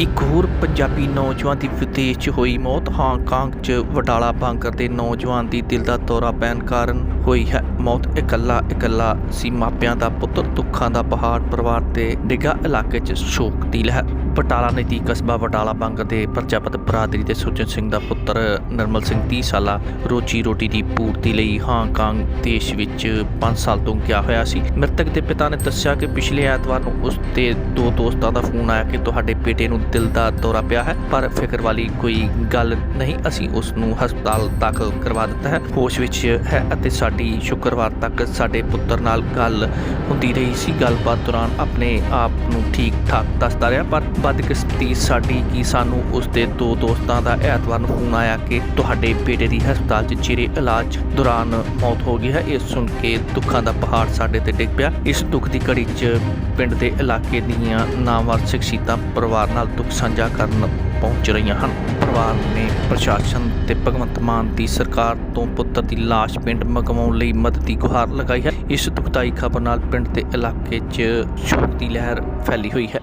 ਇੱਕ ਹੋਰ ਪੰਜਾਬੀ ਨੌਜਵਾਨ ਦੀ ਵਿਦੇਸ਼ 'ਚ ਹੋਈ ਮੌਤ। ਹਾਂਗਕਾਂਗ 'ਚ ਵਡਾਲਾ ਬਾਂਕਰ ਦੇ ਨੌਜਵਾਨ ਦੀ ਦਿਲ ਦਾ ਦੌਰਾ ਪੈਣ ਕਾਰਨ ਹੋਈ ਹੈ। ਮੌਤ ਇਕੱਲਾ ਇਕੱਲਾ ਸੀ। ਮਾਪਿਆਂ ਦਾ ਪੁੱਤਰ ਦੁੱਖਾਂ ਦਾ ਪਹਾੜ ਪਰਿਵਾਰ ਤੇ ਡਿੱਗਾ ਇਲਾਕੇ 'ਚ ਸ਼ੋਕ ਦੀ ਲਹਿਰ ਬਟਾਲਾ ਨਜ਼ਦੀਕ ਕਸਬਾ ਵਡਾਲਾ ਬਾਂਕਰ ਦੇ ਪ੍ਰਜਾਪਤ ਬਰਾਦਰੀ ਦੇ ਸੁਰਜਨ ਸਿੰਘ ਦਾ ਪੁੱਤਰ ਨਰਮਲ ਸਿੰਘ 30 ਸਾਲਾ ਰੋਜੀ ਰੋਟੀ ਦੀ ਪੂਰਤੀ ਲਈ ਹਾਂਗਕਾਂਗ ਦੇਸ਼ ਵਿੱਚ 5 ਸਾਲ ਤੋਂ ਗਿਆ ਹੋਇਆ ਸੀ। ਮ੍ਰਿਤਕ ਦੇ ਪਿਤਾ ਨੇ ਦੱਸਿਆ ਕਿ ਪਿਛਲੇ ਐਤਵਾਰ ਨੂੰ ਉਸ ਦੇ ਦੋ ਦੋਸਤਾਂ ਦਾ ਫੋਨ ਆਇਆ ਕਿ ਤੁਹਾਡੇ ਬੇਟੇ ਨੂੰ ਦਿਲ ਦਾ ਦੌਰਾ ਪਿਆ ਹੈ, ਪਰ ਫਿਕਰ ਵਾਲੀ ਕੋਈ ਗੱਲ ਨਹੀਂ। ਅਸੀਂ ਉਸ ਨੂੰ ਹਸਪਤਾਲ ਦਾਖਲ ਕਰਵਾ ਦਿੱਤਾ ਹੈ। ਹੋਸ਼ ਵਿੱਚ ਹੈ ਅਤੇ ਸਾਡੇ ਸ਼ੁੱਕਰਵਾਰ ਤੱਕ ਸਾਡੇ ਪੁੱਤਰ ਨਾਲ ਗੱਲ ਹੁੰਦੀ ਰਹੀ ਸੀ। ਗੱਲਬਾਤ ਦੌਰਾਨ ਆਪਣੇ ਆਪ ਨੂੰ ਠੀਕ ਠਾਕ ਦੱਸਦਾ ਰਿਹਾ, ਪਰ ਬਦਕਿਸਮਤੀ ਸਾਡੀ ਕਿ ਸਾਨੂੰ ਉਸ ਦੇ ਦੋ ਦੋਸਤਾਂ ਦਾ ਐਤਵਾਰ ਨੂੰ ਫੋਨ ਆਇਆ ਕਿ ਤੁਹਾਡੇ ਬੇਟੇ ਦੀ ਹਸਪਤਾਲ 'ਚ ਚਿਰੇ ਇਲਾਜ ਦੌਰਾਨ ਮੌਤ ਹੋ ਗਈ ਹੈ। ਇਹ ਸੁਣ ਕੇ ਦੁੱਖਾਂ ਦਾ ਪਹਾੜ ਸਾਡੇ ਤੇ ਡਿੱਗ ਪਿਆ। ਇਸ ਦੁੱਖ ਦੀ ਘੜੀ 'ਚ ਪਿੰਡ ਦੇ ਇਲਾਕੇ ਦੀਆਂ ਨਾਮਵਰ ਸ਼ਖਸੀਅਤਾਂ ਪਰਿਵਾਰ ਨਾਲ ਦੁੱਖ ਸਾਂਝਾ ਕਰਨ ਪਹੁੰਚ ਰਹੀਆਂ ਹਨ। ਪਰਿਵਾਰ ਨੇ ਪ੍ਰਸ਼ਾਸਨ ਤੇ ਭਗਵੰਤ ਮਾਨ ਦੀ ਸਰਕਾਰ ਤੋਂ ਪੁੱਤਰ ਦੀ ਲਾਸ਼ ਪਿੰਡ ਮੰਗਵਾਉਣ ਲਈ ਮਦਦ ਦੀ ਗੁਹਾਰ ਲਗਾਈ ਹੈ। ਇਸ ਦੁਖਦਾਈ ਖਬਰ ਨਾਲ ਪਿੰਡ ਦੇ ਇਲਾਕੇ 'ਚ ਸ਼ੋਕ ਦੀ ਲਹਿਰ ਫੈਲੀ ਹੋਈ ਹੈ।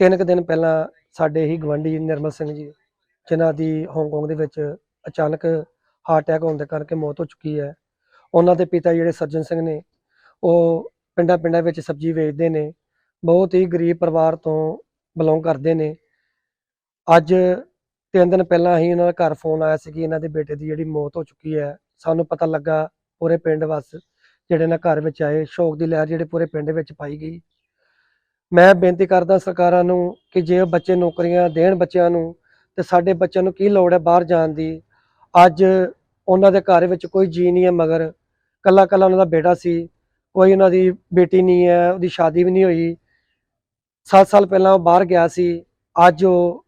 ਤਿੰਨ ਕੁ ਦਿਨ ਪਹਿਲਾਂ ਸਾਡੇ ਹੀ ਗਵੰਡੀ ਨਿਰਮਲ ਸਿੰਘ ਜੀ, ਜਿਨ੍ਹਾਂ ਦੀ ਹਾਂਗਕਾਂਗ ਦੇ ਵਿੱਚ ਅਚਾਨਕ ਹਾਰਟ ਅਟੈਕ ਹੋਣ ਦੇ ਕਰਕੇ ਮੌਤ ਹੋ ਚੁੱਕੀ ਹੈ, ਉਹਨਾਂ ਦੇ ਪਿਤਾ ਜਿਹੜੇ ਸੱਜਣ ਸਿੰਘ ਨੇ, ਉਹ ਪਿੰਡਾਂ ਪਿੰਡਾਂ ਵਿੱਚ ਸਬਜ਼ੀ ਵੇਚਦੇ ਨੇ, ਬਹੁਤ ਹੀ ਗਰੀਬ ਪਰਿਵਾਰ ਤੋਂ ਬਿਲੋਂਗ ਕਰਦੇ ਨੇ। ਅੱਜ ਤਿੰਨ ਦਿਨ ਪਹਿਲਾਂ ਹੀ ਉਹਨਾਂ ਦਾ ਘਰ ਫੋਨ ਆਇਆ ਸੀ ਕਿ ਇਹਨਾਂ ਦੇ ਬੇਟੇ ਦੀ ਜਿਹੜੀ ਮੌਤ ਹੋ ਚੁੱਕੀ ਹੈ। ਸਾਨੂੰ ਪਤਾ ਲੱਗਾ ਪੂਰੇ ਪਿੰਡ ਵਸ ਜਿਹੜੇ ਨਾ ਘਰ ਵਿੱਚ ਆਏ, ਸ਼ੋਕ ਦੀ ਲਹਿਰ ਜਿਹੜੇ ਪੂਰੇ ਪਿੰਡ ਵਿੱਚ ਪਾਈ ਗਈ। ਮੈਂ ਬੇਨਤੀ ਕਰਦਾ ਸਰਕਾਰਾਂ ਨੂੰ ਕਿ ਜੇ ਉਹ ਬੱਚੇ ਨੌਕਰੀਆਂ ਦੇਣ ਬੱਚਿਆਂ ਨੂੰ, ਤੇ ਸਾਡੇ ਬੱਚਿਆਂ ਨੂੰ ਕੀ ਲੋੜ ਹੈ ਬਾਹਰ ਜਾਣ ਦੀ? ਅੱਜ ਉਹਨਾਂ ਦੇ ਘਰ ਵਿੱਚ ਕੋਈ ਜੀ ਨਹੀਂ ਹੈ, ਮਗਰ ਕੱਲਾ ਕੱਲਾ ਉਹਨਾਂ ਦਾ ਬੇਟਾ ਸੀ। ਕੋਈ ਉਹਨਾਂ ਦੀ ਬੇਟੀ ਨਹੀਂ ਹੈ, ਉਹਦੀ ਸ਼ਾਦੀ ਵੀ ਨਹੀਂ ਹੋਈ। 7 ਸਾਲ ਪਹਿਲਾਂ ਉਹ ਬਾਹਰ ਗਿਆ ਸੀ। ਅੱਜ ਉਹ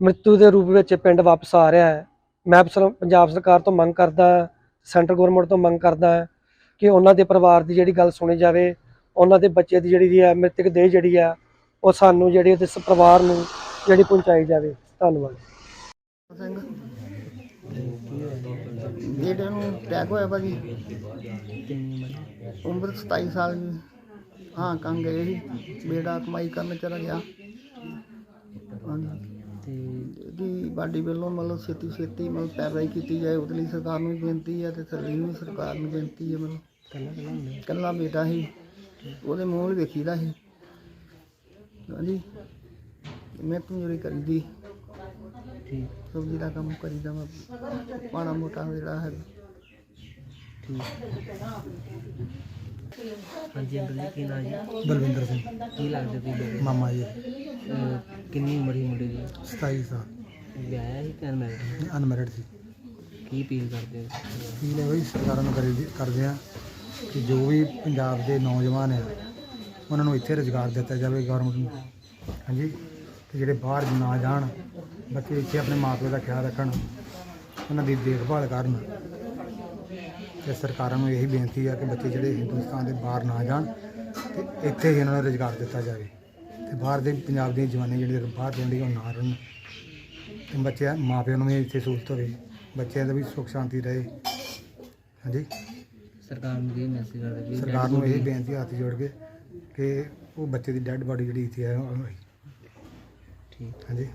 ਮ੍ਰਿਤੂ ਦੇ ਰੂਪ ਵਿੱਚ ਪਿੰਡ ਵਾਪਸ ਆ ਰਿਹਾ ਹੈ। ਮੈਂ ਪੰਜਾਬ ਸਰਕਾਰ ਤੋਂ ਮੰਗ ਕਰਦਾ ਸੈਂਟਰ ਗਵਰਨਮੈਂਟ ਤੋਂ ਮੰਗ ਕਰਦਾ ਕਿ ਉਹਨਾਂ ਦੇ ਪਰਿਵਾਰ ਦੀ ਜਿਹੜੀ ਗੱਲ ਸੁਣੀ ਜਾਵੇ, ਉਹਨਾਂ ਦੇ ਬੱਚੇ ਦੀ ਜਿਹੜੀ ਹੈ, ਮ੍ਰਿਤਕ ਦੇਹ ਜਿਹੜੀ ਆ ਉਹ ਸਾਨੂੰ ਜਿਹੜੀ ਇਸ ਪਰਿਵਾਰ ਨੂੰ ਜਿਹੜੀ ਪਹੁੰਚਾਈ ਜਾਵੇ। ਧੰਨਵਾਦ। ਸਿੰਘ ਜਿਹੜੇ ਨੂੰ ਅਟੈਕ ਹੋਇਆ ਭਾਜੀ। ਉਮਰ 27 ਸਾਲ ਦੀ। ਹਾਂ, ਕੰਗ ਗਏ ਸੀ। ਬੇੜਾ ਕਮਾਈ ਕਰਨ ਚਲਾ ਗਿਆ। ਹਾਂਜੀ। ਤੇ ਇਹਦੀ ਬਾਡੀ ਵੱਲੋਂ ਮਤਲਬ ਛੇਤੀ ਛੇਤੀ ਮਤਲਬ ਪੈਰਵਾਈ ਕੀਤੀ ਜਾਏ ਉਹਦੇ ਲਈ ਸਰਕਾਰ ਨੂੰ ਵੀ ਬੇਨਤੀ ਹੈ ਤੇ ਸਰਕਾਰ ਨੂੰ ਵੀ ਸਰਕਾਰ ਨੂੰ ਬੇਨਤੀ ਹੈ ਮਤਲਬ। ਕੱਲਾ ਬੇਟਾ ਸੀ। ਉਹਦੇ ਮੂੰਹ ਵੱਲ ਵੇਖੀਦਾ ਸੀ। ਹਾਂਜੀ। ਮੈਂ ਤੁੰਜਰੀ ਕਰੀਦੀ। ਸਬਜ਼ੀ ਦਾ ਕੰਮ ਕਰੀਦਾ ਵਾ ਮਾੜਾ ਮੋਟਾ ਜਿਹੜਾ ਹੈ ਹਾਂਜੀ ਅੰਕਲ ਜੀ ਕੀ ਨਾਂ ਜੀ ਬਲਵਿੰਦਰ ਸਿੰਘ। ਕੀ ਲੱਗਦਾ ਬੇਟੇ ਮਾਮਾ ਜੀ। ਅਹ ਕਿੰਨੀ ਉਮਰ ਸੀ ਮੁੰਡੇ ਦੀ? 27 ਸਾਲ। ਵਿਆਹਿਆ ਸੀ ਕਿ ਅਨਮੈਰਿਡ ਅਨਮੈਰਿਡ ਸੀ। ਕੀ ਅਪੀਲ ਕਰਦੇ ਹੋ? ਕੀ ਨੇ ਬਈ? ਸਰਕਾਰਾਂ ਨੂੰ ਕਰੀ ਕਰਦੇ ਆ ਕਿ ਜੋ ਵੀ ਪੰਜਾਬ ਦੇ ਨੌਜਵਾਨ ਆ ਉਹਨਾਂ ਨੂੰ ਇੱਥੇ ਰੁਜ਼ਗਾਰ ਦਿੱਤਾ ਜਾਵੇ ਗਵਰਨਮੈਂਟ ਨੂੰ। ਹਾਂਜੀ? ਤੇ ਜਿਹੜੇ ਬਾਹਰ ਨਾ ਜਾਣ ਬੱਚੇ ਇੱਥੇ ਆਪਣੇ ਮਾਪੇ ਦਾ ਖਿਆਲ ਰੱਖਣ ਉਹਨਾਂ ਦੀ ਦੇਖਭਾਲ ਕਰਨ। ਤੇ ਸਰਕਾਰਾਂ ਨੂੰ ਇਹੀ ਬੇਨਤੀ ਆ ਕਿ ਬੱਚੇ ਜਿਹੜੇ ਹਿੰਦੁਸਤਾਨ ਦੇ ਬਾਹਰ ਨਾ ਜਾਣ ਤੇ ਇੱਥੇ ਹੀ ਉਹਨਾਂ ਨੂੰ ਰੁਜ਼ਗਾਰ ਦਿੱਤਾ ਜਾਵੇ ਤੇ ਬਾਹਰ ਦੇ ਪੰਜਾਬ ਦੀਆਂ ਜਵਾਨੀ ਜਿਹੜੇ ਬਾਹਰ ਜਾਂਦੀ ਉਹ ਨਾ ਰਹਿਣ। ਤੇ ਬੱਚਿਆਂ ਮਾਪਿਆਂ ਨੂੰ ਵੀ ਇੱਥੇ ਸਹੂਲਤ ਹੋਵੇ ਬੱਚਿਆਂ ਦਾ ਵੀ ਸੁੱਖ ਸ਼ਾਂਤੀ ਰਹੇ। ਹਾਂਜੀ? ਸਰਕਾਰ ਨੂੰ ਕੀ ਮੈਸੇਜ ਕਰਦੇ ਵੀ ਸਰਕਾਰ ਨੂੰ ਇਹ ਬੇਨਤੀ ਹੱਥ ਜੋੜ ਕੇ ਕਿ ਉਹ ਬੱਚੇ ਦੀ ਡੈੱਡ ਬਾਡੀ ਜਿਹੜੀ ਇੱਥੇ ਉਹ- ਠੀਕ। ਹਾਂਜੀ?